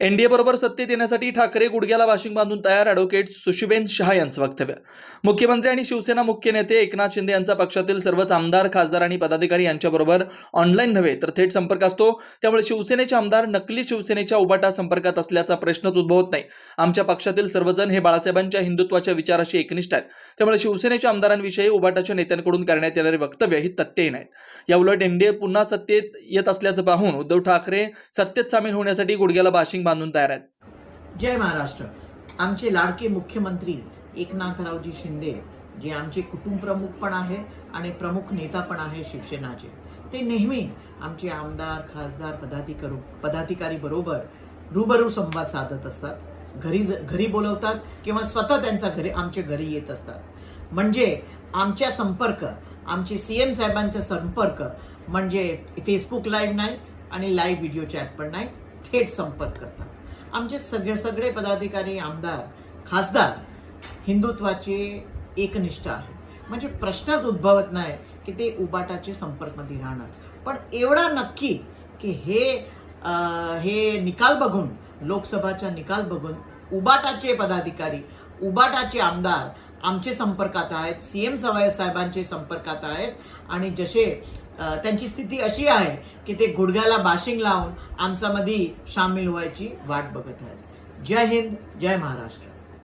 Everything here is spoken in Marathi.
एनडीए बरोबर सत्तेत येण्यासाठी ठाकरे गुडघ्याला वाशिंग बांधून तयार ॲडव्होकेट सुशिबेन शहा यांचं वक्तव्य. मुख्यमंत्री आणि शिवसेना मुख्य नेते एकनाथ शिंदे यांचा पक्षातील सर्वच आमदार खासदार आणि पदाधिकारी यांच्याबरोबर ऑनलाईन नव्हे तर थेट संपर्क असतो. त्यामुळे शिवसेनेचे आमदार नकली शिवसेनेच्या उबाटा संपर्कात असल्याचा प्रश्नच उद्भवत नाही. आमच्या पक्षातील सर्वजण हे बाळासाहेबांच्या हिंदुत्वाच्या विचाराशी एकनिष्ठ आहेत. त्यामुळे शिवसेनेच्या आमदारांविषयी उबाटाच्या नेत्यांकडून करण्यात येणारे वक्तव्य ही तथ्यही नाहीत याउलट एनडीए पुन्हा सत्तेत येत असल्याचं पाहून उद्धव ठाकरे सत्तेत सामील होण्यासाठी गुडघ्याला बाशिंग बांधून तयार आहेत. जय महाराष्ट्र. आमचे लाडके मुख्यमंत्री एकनाथरावजी शिंदे जे आमचे कुटुंब प्रमुख पण आहे आणि प्रमुख नेता पण आहे शिवसेनाचे. ते नेहमी आमचे आमदार खासदार पदाधिकारी पदाधिकारी बरोबर रूबरू संवाद साधत असतात. घरी घरी बोलवतात किंवा स्वतः त्यांच्या घरी आमच्या घरी येत असतात. म्हणजे आमच्या संपर्क आमचे सी एम साहेबांचा संपर्क म्हणजे फेसबुक लाईव्ह नाही आणि लाईव्ह व्हिडिओ चॅट पण नाही. थेट संपर्क करतात. आमचे सगळे सगळे पदाधिकारी आमदार खासदार हिंदुत्वाचे एकनिष्ठ आहे. म्हणजे प्रश्नच उद्भवत नाही की ते उबाटाचे संपर्कमध्ये राहणार. पण एवढा नक्की की हे आ, हे निकाल बघून लोकसभाचा निकाल बघून उबाटाचे पदाधिकारी उबाटाचे आमदार आमचे संपर्कात आहेत सी एम साहेबांचे संपर्कात आहेत आणि जसे त्यांची स्थिती अशी आहे की ते गुडघ्याला बाशिंग लावून आमच्यामध्ये सामील व्हायची वाट बघत आहेत. जय हिंद जय महाराष्ट्र.